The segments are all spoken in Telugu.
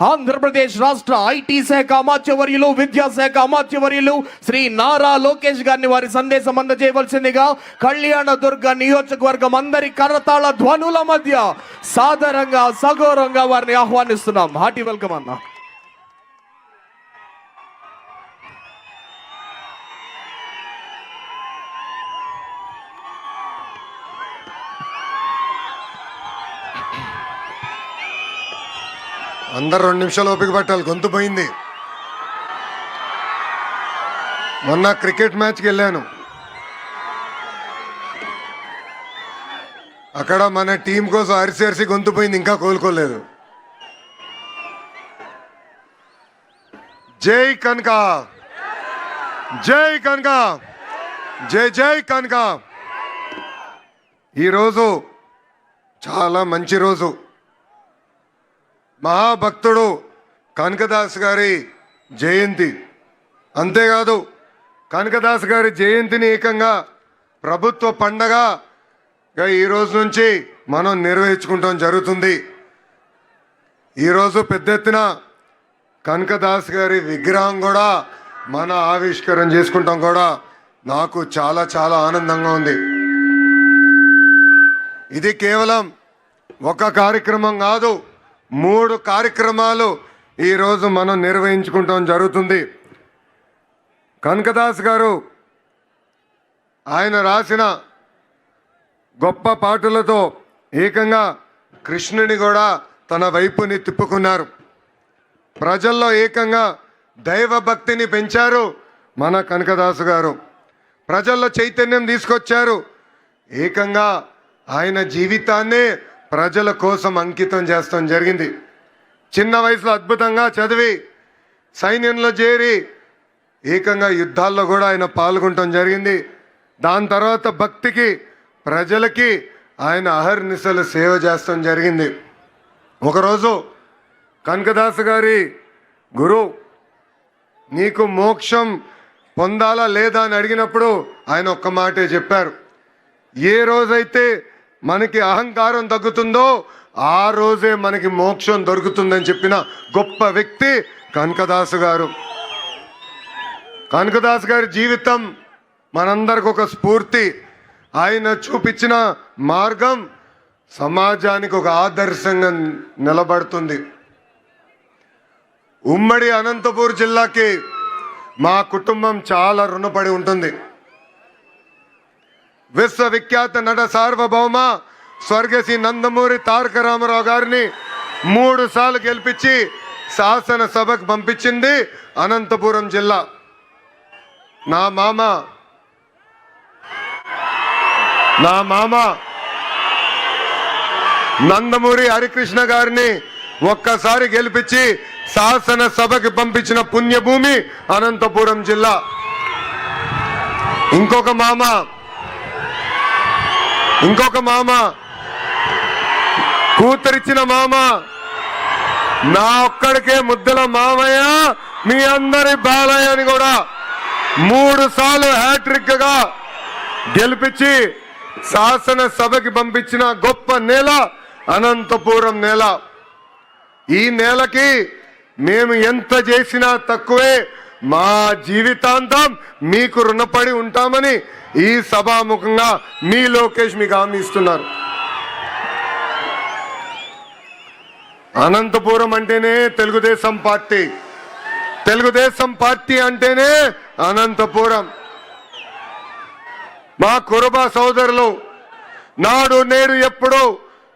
ఆంధ్రప్రదేశ్ రాష్ట్ర ఐటీ శాఖ అమాత్యవర్యులు విద్యాశాఖ అమాత్యవర్యులు శ్రీ నారా లోకేష్ గారిని వారి సందేశం అందజేయవలసిందిగా కళ్యాణ దుర్గ నియోజకవర్గం అందరి కరతాళ ధ్వనుల మధ్య సాదరంగా సగౌరవంగా వారిని ఆహ్వానిస్తున్నాం. హార్టీ వెల్కమ్ అన్న. అందరు రెండు నిమిషాలు ఓపిక పట్టాలి గొంతు పోయింది. మొన్న క్రికెట్ మ్యాచ్కి వెళ్ళాను. అక్కడ మన టీం కోసం అరిసి అరిసి గొంతు పోయింది ఇంకా కోలుకోలేదు. జై కనక! జై కనక! జై జై కనక! ఈరోజు చాలా మంచి రోజు. మహాభక్తుడు కనకదాస్ గారి జయంతి. అంతేకాదు కనకదాస్ గారి జయంతిని ఏకంగా ప్రభుత్వ పండగ ఈ రోజు నుంచి మనం నిర్వహించుకుంటాం జరుగుతుంది. ఈరోజు పెద్ద ఎత్తున కనకదాస్ గారి విగ్రహం కూడా మన ఆవిష్కరణ చేసుకుంటాం కూడా నాకు చాలా చాలా ఆనందంగా ఉంది. ఇది కేవలం ఒక కార్యక్రమం కాదు మూడు కార్యక్రమాలు ఈరోజు మనం నిర్వహించుకుంటాం జరుగుతుంది. కనకదాస్ గారు ఆయన రాసిన గొప్ప పాటలతో ఏకంగా కృష్ణుని కూడా తన వైపుని తిప్పుకున్నారు. ప్రజల్లో ఏకంగా దైవ భక్తిని పెంచారు మన కనకదాసు గారు. ప్రజల్లో చైతన్యం తీసుకొచ్చారు. ఏకంగా ఆయన జీవితాన్నే ప్రజల కోసం అంకితం చేస్తాం జరిగింది. చిన్న వయసులో అద్భుతంగా చదివి సైన్యంలో చేరి ఏకంగా యుద్ధాల్లో కూడా ఆయన పాల్గొనటం జరిగింది. దాని తర్వాత భక్తికి ప్రజలకి ఆయన అహర్నిశలు సేవ చేస్తాం జరిగింది. ఒకరోజు కనకదాస్ గారి గురు నీకు మోక్షం పొందాలా లేదా అని అడిగినప్పుడు ఆయన ఒక్క మాటే చెప్పారు. ఏ రోజైతే మనకి అహంకారం తగ్గుతుందో ఆ రోజే మనకి మోక్షం దొరుకుతుందని చెప్పిన గొప్ప వ్యక్తి కనకదాసు గారు. కనకదాస్ గారి జీవితం మనందరికి ఒక స్ఫూర్తి. ఆయన చూపించిన మార్గం సమాజానికి ఒక ఆదర్శంగా నిలబడుతుంది. ఉమ్మడి అనంతపూర్ జిల్లాకి మా కుటుంబం చాలా రుణపడి ఉంటుంది. విశ్వవిఖ్యాత నట సార్వభౌమ స్వర్గశ్రీ నందమూరి తారక రామారావు గారిని మూడు సార్లు గెలిపించి శాసనసభకు పంపించింది అనంతపురం జిల్లా. నా మామ. నా మామ. నందమూరి హరికృష్ణ గారిని ఒక్కసారి గెలిపించి శాసనసభకి పంపించిన పుణ్యభూమి అనంతపురం జిల్లా. ఇంకొక మామ. ఇంకొక మామ. కూతురిచ్చిన మామ. నా ఒక్కడికే ముద్దల మామయ్య మీ అందరి బాలయ్య అని కూడా మూడు సార్లు హ్యాట్రిక్గా గెలిపించి శాసనసభకి పంపించిన గొప్ప నేల అనంతపురం నేల. ఈ నేలకి మేము ఎంత చేసినా తక్కువే మా జీవితాంతం మీకు రుణపడి ఉంటామని ఈ సభాముఖంగా మీ లోకేష్ మీకు హామీ ఇస్తున్నారు. అనంతపురం అంటేనే తెలుగుదేశం పార్టీ. తెలుగుదేశం పార్టీ అంటేనే అనంతపురం. మా కురుబ సోదరులు నాడు నేడు ఎప్పుడో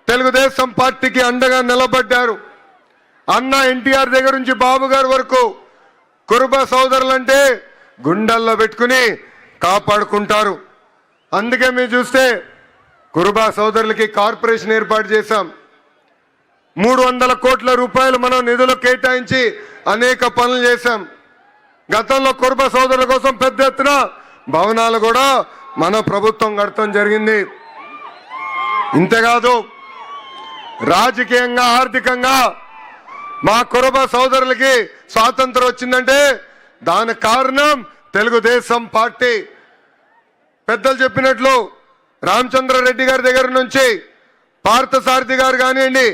తెలుగుదేశం పార్టీకి అండగా నిలబడ్డారు. అన్న ఎన్టీఆర్ దగ్గర నుంచి బాబు గారి వరకు కురుబ సోదరులంటే గుండెల్లో పెట్టుకుని కాపాడుకుంటారు. అందుకే మీరు చూస్తే కురుబా సోదరులకి కార్పొరేషన్ ఏర్పాటు చేశాం. మూడు వందల కోట్ల రూపాయలు మనం నిధులు కేటాయించి అనేక పనులు చేశాం. గతంలో కురుబ సోదరుల కోసం పెద్ద ఎత్తున భవనాలు కూడా మన ప్రభుత్వం కడతం జరిగింది. ఇంతేకాదు రాజకీయంగా ఆర్థికంగా మా కురుబ సోదరులకి స్వాతంత్రం వచ్చిందంటే దాని కారణం తెలుగుదేశం పార్టీ. పెద్దలు చెప్పినట్లు రామచంద్రారెడ్డి గారి దగ్గర నుంచి పార్థసారథి గారు కానివ్వండి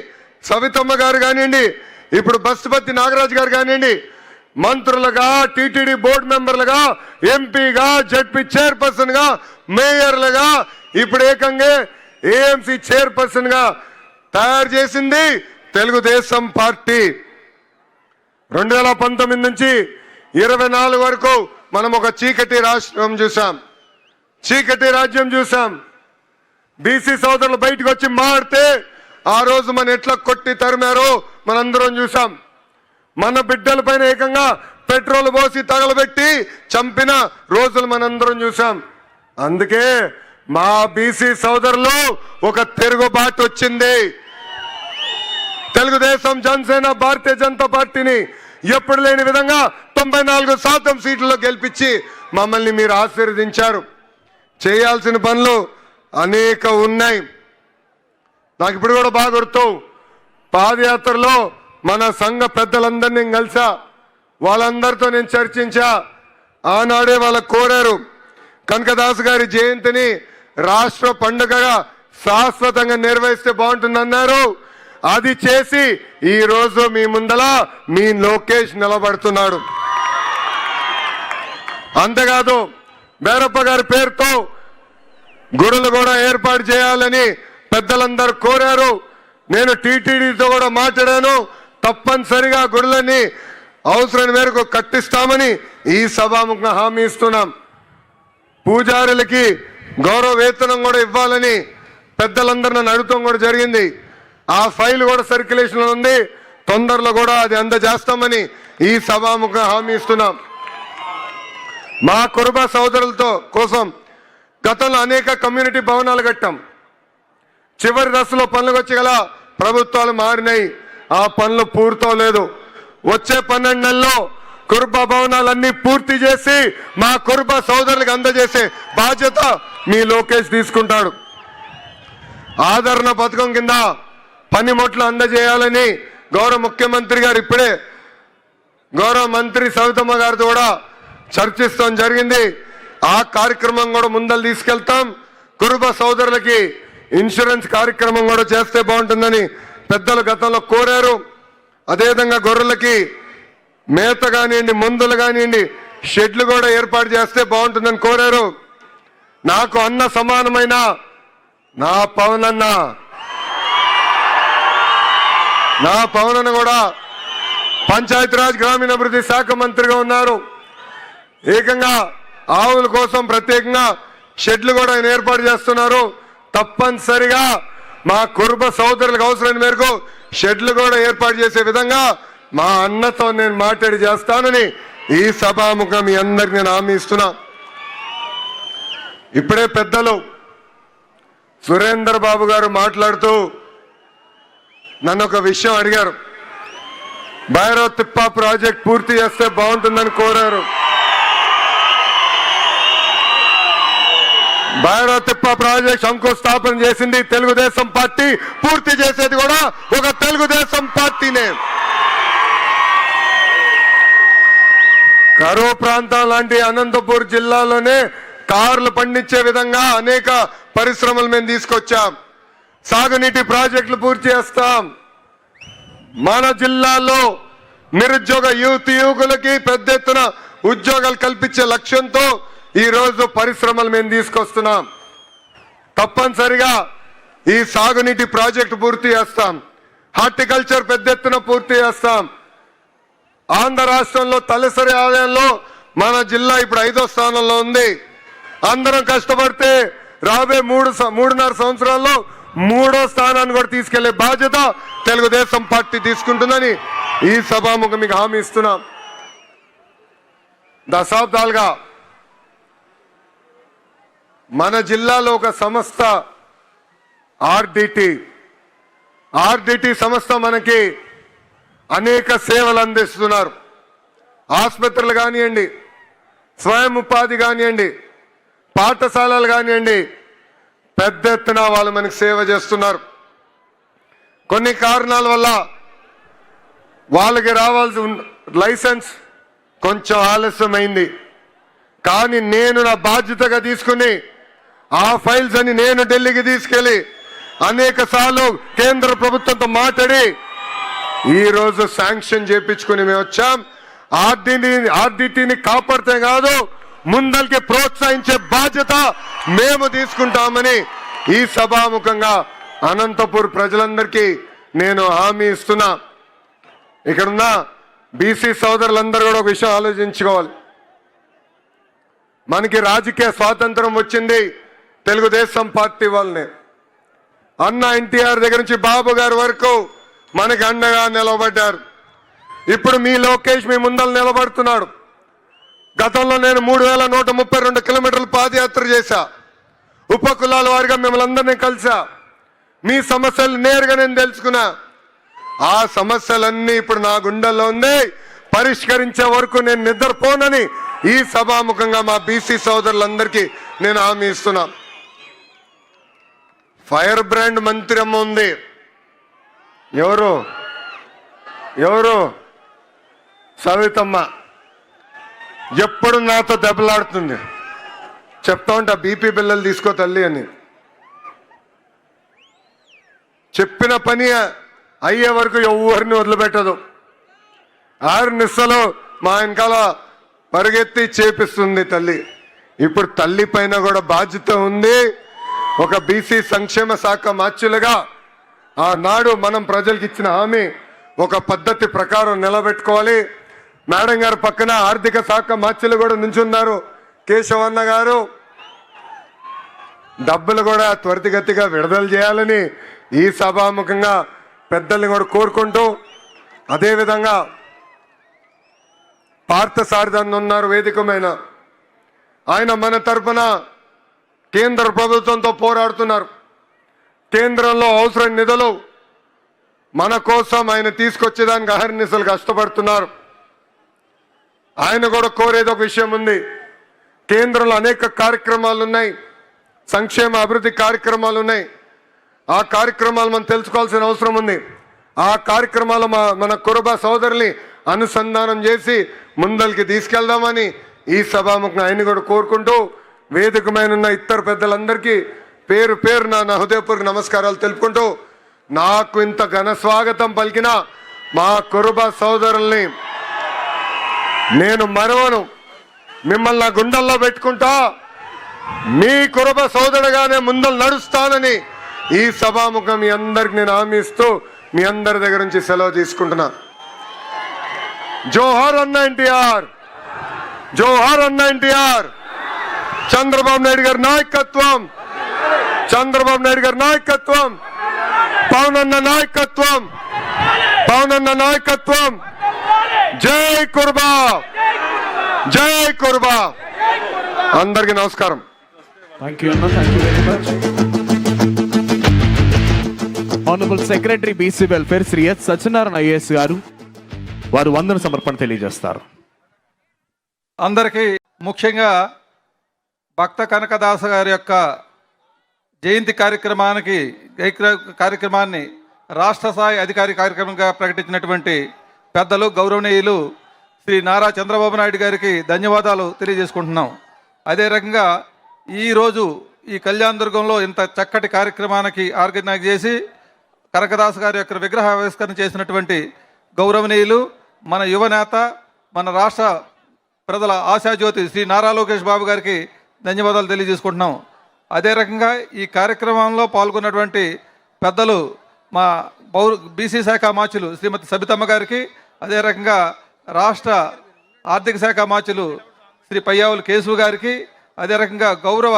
సవితమ్మ గారు కానివ్వండి ఇప్పుడు బస్సుపతి నాగరాజ్ గారు కానివ్వండి మంత్రులుగా టీటీడీ బోర్డు మెంబర్లుగా ఎంపీగా జడ్పీ చైర్పర్సన్గా మేయర్లుగా ఇప్పుడు ఏకంగా ఏఎంసీ చైర్పర్సన్గా తయారు చేసింది తెలుగుదేశం పార్టీ. రెండు వేల పంతొమ్మిది నుంచి ఇరవై నాలుగు వరకు మనం ఒక చీకటి రాష్ట్రం చూసాం చీకటి రాజ్యం చూసాం బీసీ సోదరులు బయటకు వచ్చి మాడితే ఆ రోజు మన ఎట్లా కొట్టి తరిమారో మనందరం చూసాం మన బిడ్డలపైన ఏకంగా పెట్రోల్ పోసి తగలబెట్టి చంపిన రోజులు మనందరం చూసాం అందుకే మా బీసీ సోదరులు ఒక తిరుగుబాటు వచ్చింది. తెలుగుదేశం జనసేన భారతీయ జనతా పార్టీని ఎప్పుడు లేని విధంగా తొంభై నాలుగు శాతం సీట్లలో గెలిపించి మమ్మల్ని మీరు ఆశీర్వదించారు. చేయాల్సిన పనులు అనేక ఉన్నాయి. నాకు ఇప్పుడు కూడా బాగా గుర్తు పాదయాత్రలో మన సంఘ పెద్దలందరినీ కలిసా వాళ్ళందరితో నేను చర్చించా ఆనాడే వాళ్ళకు కోరారు. కనకదాస్ గారి జయంతిని రాష్ట్ర పండుగగా శాశ్వతంగా నిర్వహిస్తే బాగుంటుందన్నారు. అది చేసి ఈ రోజు మీ ముందల మీ లోకేష్ నిలబడుతున్నాడు. అంతేకాదు బేరప్ప గారి పేరుతో గుడులు కూడా ఏర్పాటు చేయాలని పెద్దలందరూ కోరారు. నేను టీటీడీతో కూడా మాట్లాడాను. తప్పనిసరిగా గుడులని అవసరం మేరకు కట్టిస్తామని ఈ సభాముఖంగా హామీ ఇస్తున్నాం. పూజారులకి గౌరవ వేతనం కూడా ఇవ్వాలని పెద్దలందరూ నన్ను అడుగుతాం కూడా జరిగింది. ఆ ఫైల్ కూడా సర్క్యులేషన్లో ఉంది. తొందరలో కూడా అది అందజేస్తామని ఈ సభాముఖ హామీ ఇస్తున్నాం. మా కురుబ సోదరులతో కోసం గతంలో అనేక కమ్యూనిటీ భవనాలు కట్టాం. చివరి దశలో పనులకు వచ్చే గల ప్రభుత్వాలు మారినాయి. ఆ పనులు పూర్తవలేదు. వచ్చే పన్నెండు నెలల్లో కురుబ భవనాలన్నీ పూర్తి చేసి మా కురుబ సోదరులకు అందజేసే బాధ్యత మీ లోకేష్ తీసుకుంటాడు. ఆదరణ పథకం కింద పనిముట్లు అందజేయాలని గౌరవ ముఖ్యమంత్రి గారు ఇప్పుడే గౌరవ మంత్రి సవితమ్మ గారితో కూడా చర్చిస్తాం జరిగింది. ఆ కార్యక్రమం కూడా ముందలు తీసుకెళ్తాం. కురుబ సోదరులకి ఇన్సూరెన్స్ కార్యక్రమం కూడా చేస్తే బాగుంటుందని పెద్దలు గతంలో కోరారు. అదేవిధంగా గొర్రెలకి మేత కానివ్వండి మందులు కానివ్వండి షెడ్లు కూడా ఏర్పాటు చేస్తే బాగుంటుందని కోరారు. నాకు అన్న సమానమైన నా పవనన్నా నా పవనన్న కూడా పంచాయతీరాజ్ గ్రామీణాభివృద్ధి శాఖ మంత్రిగా ఉన్నారు. ఏకంగా ఆవుల కోసం ప్రత్యేకంగా షెడ్లు కూడా ఆయన ఏర్పాటు చేస్తున్నారు. తప్పనిసరిగా మా కుర్బ సోదరులకు అవసరమైన మేరకు షెడ్లు కూడా ఏర్పాటు చేసే విధంగా మా అన్నతో నేను మాట్లాడి చేస్తానని ఈ సభాముఖం మీ అందరికి నేను హామీ ఇస్తున్నా. ఇప్పుడే పెద్దలు సురేందర్ బాబు గారు మాట్లాడుతూ నన్ను ఒక విషయం అడిగారు. భైరవ్ తిప్ప ప్రాజెక్ట్ పూర్తి చేస్తే బాగుంటుందని కోరారు. భైరవ్ తిప్ప ప్రాజెక్ట్ శంకుస్థాపన చేసింది తెలుగుదేశం పార్టీ. పూర్తి చేసేది కూడా ఒక తెలుగుదేశం పార్టీనే. కరువు ప్రాంతం లాంటి అనంతపూర్ జిల్లాలోనే కార్లు పండించే విధంగా అనేక పరిశ్రమలు మేము తీసుకొచ్చాం. సాగునీటి ప్రాజెక్టులు పూర్తి చేస్తాం. మన జిల్లాలో నిరుద్యోగ యువతి యువకులకి పెద్ద ఎత్తున ఉద్యోగాలు కల్పించే లక్ష్యంతో ఈ రోజు పరిశ్రమలు మేము తీసుకొస్తున్నాం. తప్పనిసరిగా ఈ సాగునీటి ప్రాజెక్టు పూర్తి చేస్తాం. హార్టికల్చర్ పెద్ద ఎత్తున పూర్తి చేస్తాం. ఆంధ్ర రాష్ట్రంలో తలసరి ఆదాయంలో మన జిల్లా ఇప్పుడు ఐదో స్థానంలో ఉంది. అందరం కష్టపడితే రాబోయే మూడు స- మూడున్నర సంవత్సరాల్లో మూడో స్థానాన్ని కూడా తీసుకెళ్ళే బాధ్యత తెలుగుదేశం పార్టీ తీసుకుంటుందని ఈ సభాముఖం మీకు హామీ ఇస్తున్నాం. దశాబ్దాలుగా మన జిల్లాలో ఒక సంస్థ ఆర్డిటి. ఆర్డిటి సంస్థ మనకి అనేక సేవలు అందిస్తున్నారు. ఆసుపత్రులు కానివ్వండి స్వయం ఉపాధి కానివ్వండి పాఠశాలలు కానివ్వండి పెద్ద ఎత్తున వాళ్ళు మనకి సేవ చేస్తున్నారు. కొన్ని కారణాల వల్ల వాళ్ళకి రావాల్సి లైసెన్స్ కొంచెం ఆలస్యమైంది. కానీ నేను నా బాధ్యతగా తీసుకుని ఆ ఫైల్స్ అని నేను ఢిల్లీకి తీసుకెళ్ళి అనేక సార్లు కేంద్ర ప్రభుత్వంతో మాట్లాడి ఈరోజు శాంక్షన్ చేయించుకుని మేము వచ్చాం. ఆర్డిని ఆర్డిటీని కాపాడితే కాదు ముందరికి ప్రోత్సహించే బాధ్యత మేము తీసుకుంటామని ఈ సభాముఖంగా అనంతపూర్ ప్రజలందరికీ నేను హామీ ఇస్తున్నా. ఇక్కడున్న బీసీ సోదరులందరూ కూడా ఒక విషయం ఆలోచించుకోవాలి. మనకి రాజకీయ స్వాతంత్రం వచ్చింది తెలుగుదేశం పార్టీ వాళ్ళని అన్న ఎన్టీఆర్ దగ్గర నుంచి బాబు గారి వరకు మనకి అండగా నిలబడ్డారు. ఇప్పుడు మీ లోకేష్ మీ ముందర నిలబడుతున్నాడు. గతంలో నేను మూడు వేల నూట ముప్పై రెండు కిలోమీటర్లు పాదయాత్ర చేశా. ఉప కులాల వారిగా మిమ్మల్ని అందరినీ కలిసా మీ సమస్యలు నేరుగా నేను తెలుసుకున్నా. ఆ సమస్యలన్నీ ఇప్పుడు నా గుండెల్లో ఉంది. పరిష్కరించే వరకు నేను నిద్రపోనని ఈ సభాముఖంగా మా బీసీ సోదరులందరికీ నేను హామీ ఇస్తున్నా. ఫైర్ బ్రాండ్ మంత్రి అమ్మ ఉంది. ఎవరు? ఎవరు? సవితమ్మ. ఎప్పుడు నాతో దెబ్బలాడుతుంది? చెప్తా ఉంటా బీపీ బిల్లలు తీసుకో తల్లి అని. చెప్పిన పని అయ్యే వరకు ఎవరిని వదిలిపెట్టదు. ఆరు నిస్సలో మా వెనకాల పరిగెత్తి చేపిస్తుంది తల్లి. ఇప్పుడు తల్లి పైన కూడా బాధ్యత ఉంది. ఒక బీసీ సంక్షేమ శాఖ మార్చులుగా ఆనాడు మనం ప్రజలకు ఇచ్చిన హామీ ఒక పద్ధతి ప్రకారం నిలబెట్టుకోవాలి. మేడం గారు పక్కన ఆర్థిక శాఖ మార్చులు కూడా నుంచున్నారు. కేశవన్న గారు డబ్బులు కూడా త్వరితగతిగా విడుదల చేయాలని ఈ సభాముఖంగా పెద్దల్ని కూడా కోరుకుంటూ అదేవిధంగా పార్థసారథన్ ఉన్నారు వేదికమైన ఆయన మన తరపున కేంద్ర ప్రభుత్వంతో పోరాడుతున్నారు. కేంద్రంలో అవసరం నిధులు మన కోసం ఆయన తీసుకొచ్చేదానికి అహర్నిశలు కష్టపడుతున్నారు. ఆయన కూడా కోరేది ఒక విషయం ఉంది. కేంద్రంలో అనేక కార్యక్రమాలు ఉన్నాయి. సంక్షేమ అభివృద్ధి కార్యక్రమాలు ఉన్నాయి. ఆ కార్యక్రమాలు మనం తెలుసుకోవాల్సిన అవసరం ఉంది. ఆ కార్యక్రమాలు మా మన కురబ సోదరుల్ని అనుసంధానం చేసి ముందరికి తీసుకెళ్దామని ఈ సభాముఖం ఆయన కూడా కోరుకుంటూ వేదికమైన ఉన్న ఇతర పెద్దలందరికీ పేరు పేరు నా నా హృదయపూర్వక నమస్కారాలు తెలుపుకుంటూ నాకు ఇంత ఘన స్వాగతం పలికిన మా కురుబ సోదరుల్ని నేను మరవను. మిమ్మల్ని గుండెల్లో పెట్టుకుంటా. మీ కురబ సోదరుగానే ముందలు నడుస్తానని ఈ సభాముఖం మీ అందరికి నేను హామీ ఇస్తూ మీ అందరి దగ్గర నుంచి సెలవు తీసుకుంటున్నా. జోహార్ అన్న ఎన్టీఆర్. జోహార్ అన్న ఎన్టీఆర్. చంద్రబాబు నాయుడు గారి నాయకత్వం. చంద్రబాబు నాయుడు గారి నాయకత్వం. పవన్ అన్న నాయకత్వం. పవన్ అన్న నాయకత్వం. జై కుర్బా. జై కుర్బా. అందరికి నమస్కారం. థ్యాంక్ యూ అన్న. Thank you very much honourable secretary BC welfare Shri S Satyanarayana IAS గారు వారు వందన సమర్పణ తెలియజేస్తారు. అందరికీ ముఖ్యంగా భక్త కనకదాస గారి యొక్క జయంతి కార్యక్రమానికి కార్య- కార్యక్రమాన్ని రాష్ట్ర స్థాయి అధికారి కార్యక్రమంగా ప్రకటించినటువంటి పెద్దలు గౌరవనీయులు శ్రీ నారా చంద్రబాబు నాయుడు గారికి ధన్యవాదాలు తెలియజేసుకుంటున్నాం. అదే రకంగా ఈరోజు ఈ కళ్యాణ దుర్గంలో ఇంత చక్కటి కార్యక్రమానికి ఆర్గనైజ్ చేసి కనకదాస్ గారి యొక్క విగ్రహ ఆవిష్కరణ చేసినటువంటి గౌరవనీయులు మన యువనేత మన రాష్ట్ర ప్రజల ఆశాజ్యోతి శ్రీ నారా లోకేష్ బాబు గారికి ధన్యవాదాలు తెలియజేసుకుంటున్నాం. అదే రకంగా ఈ కార్యక్రమంలో పాల్గొన్నటువంటి పెద్దలు మా పౌర బీసీ శాఖ మాచులు శ్రీమతి సబితమ్మ గారికి అదే రకంగా రాష్ట్ర ఆర్థిక శాఖ మాచులు శ్రీ పయ్యావులు కేశవు గారికి అదే రకంగా గౌరవ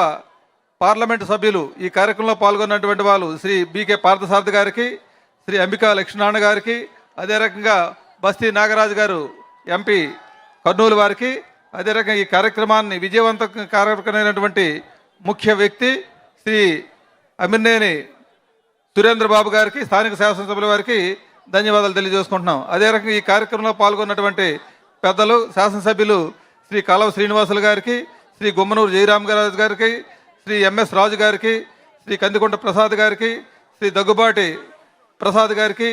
పార్లమెంటు సభ్యులు ఈ కార్యక్రమంలో పాల్గొన్నటువంటి వాళ్ళు శ్రీ బీకే పార్థసారథి గారికి శ్రీ అంబికా లక్ష్మీనారాయణ గారికి అదే రకంగా బస్తీ నాగరాజు గారు ఎంపీ కర్నూలు వారికి అదే రకంగా ఈ కార్యక్రమాన్ని విజయవంత కార్యక్రమైనటువంటి ముఖ్య వ్యక్తి శ్రీ అమిర్నేని సురేంద్ర బాబు గారికి స్థానిక శాసనసభ్యుల వారికి ధన్యవాదాలు తెలియజేసుకుంటున్నాం. అదే రకంగా ఈ కార్యక్రమంలో పాల్గొన్నటువంటి పెద్దలు శాసనసభ్యులు శ్రీ కాలవ శ్రీనివాసులు గారికి శ్రీ గుమ్మనూరు జయరామ్ గారు గారికి శ్రీ ఎంఎస్ రాజు గారికి శ్రీ కందికొండ ప్రసాద్ గారికి శ్రీ దగ్గుబాటి ప్రసాద్ గారికి